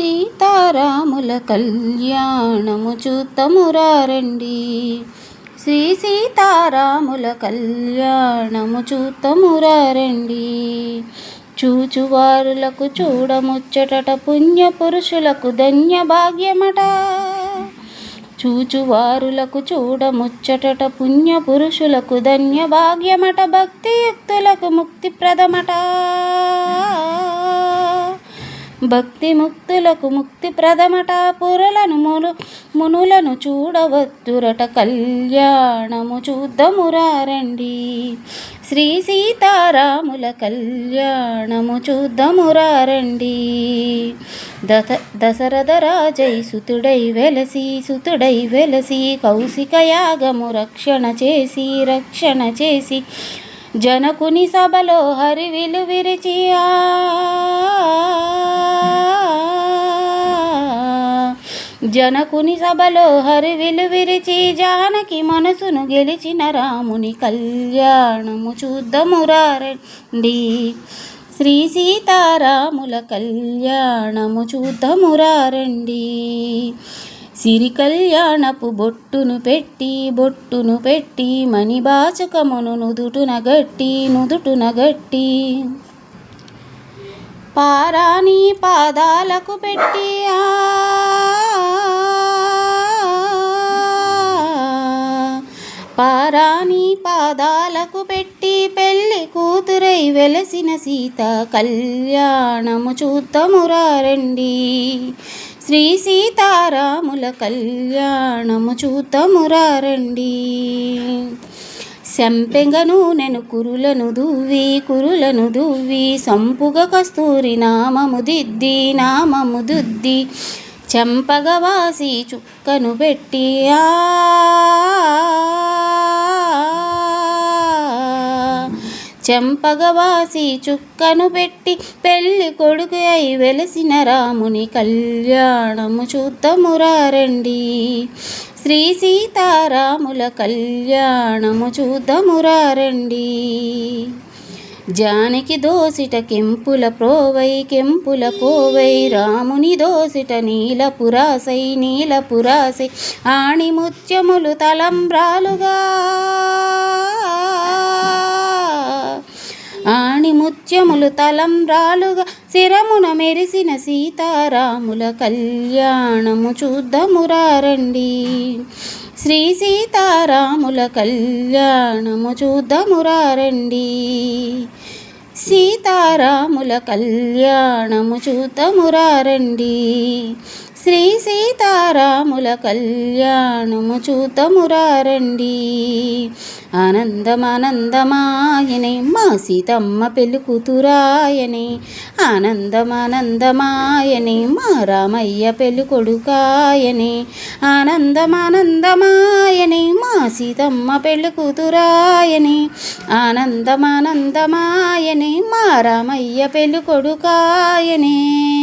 సీతారాముల కళ్యాణము చూతమురారండి. శ్రీ సీతారాముల కళ్యాణము చూతమురారండి. చూచువారులకు చూడముచ్చటట పుణ్య పురుషులకు ధన్య భాగ్యమట చూచువారులకు చూడముచ్చటట పుణ్య పురుషులకు ధన్య భాగ్యమట భక్తియుక్తులకు ముక్తిప్రదమట. భక్తి ముక్తులకు ముక్తి ప్రథమట పురలను మును మునులను చూడవద్దురట కళ్యాణము చూద్దామురారండి శ్రీ సీతారాముల కళ్యాణము చూద్దామురారండి దశ దశరథ రాజై సుతుడై వెలసి సుతుడై వెలసి కౌశిక యాగము రక్షణ చేసి రక్షణ చేసి జనకుని సభలో హరివిలు విరిచి ఆ జనకుని సభలో హరివిలు విరిచి జానకి మనసును గెలిచిన రాముని కళ్యాణము చూద్దామురారండి శ్రీ సీతారాముల కళ్యాణము చూద్దామురారండి సిరి కళ్యాణపు బొట్టును పెట్టి బొట్టును పెట్టి మణిబాచకమును నుదుటున గట్టి నుదుటున గట్టి. పారాని పాదాలకు పెట్టి ఆ పాదాలకు పెట్టి పెళ్ళి కూతురై వెలసిన సీత కళ్యాణము చూద్దామురారండి శ్రీ సీతారాముల కళ్యాణము చూద్దామురారండి శంపెంగను నేను కురులను దువ్వి కురులను దువ్వి సంపుగ కస్తూరి నామము దిద్ది నామము దుద్ది చెంపగవాసి చుక్కను పెట్టి ఆ చెంపగవాసి చుక్కను పెట్టి పెళ్ళి కొడుకు అయి వెలసిన రాముని కళ్యాణము చూద్దామురారండి శ్రీ సీతారాముల కళ్యాణము చూద్దామురారండి జానకి దోసిట కెంపుల ప్రోవై కెంపుల పోవై రాముని దోసిట నీలపురాసై నీలపురాసై ఆణిముత్యములు తలంబ్రాలుగా ఆణిముత్యములు తలంబ్రాలుగా శిరమున మెరిసిన సీతారాముల కళ్యాణము చూద్దామురారండి శ్రీ సీతారాముల కళ్యాణము చూద్దామురారండి సీతారాముల కళ్యాణము చూద్దామురారండి శ్రీ సీతారాముల కళ్యాణము చూతమురారండి. ఆనందమానందమాయనే మా సీతమ్మ పెళ్ళికూతురాయనే. ఆనందమానందమాయనే మా రామయ్య పెళ్ళికొడుకాయనే. ఆనందమానందమాయనే మా సీతమ్మ పెళ్ళికూతురాయనే. ఆనందమానందమాయనే మా రామయ్య పెళ్ళి కొడుకాయనే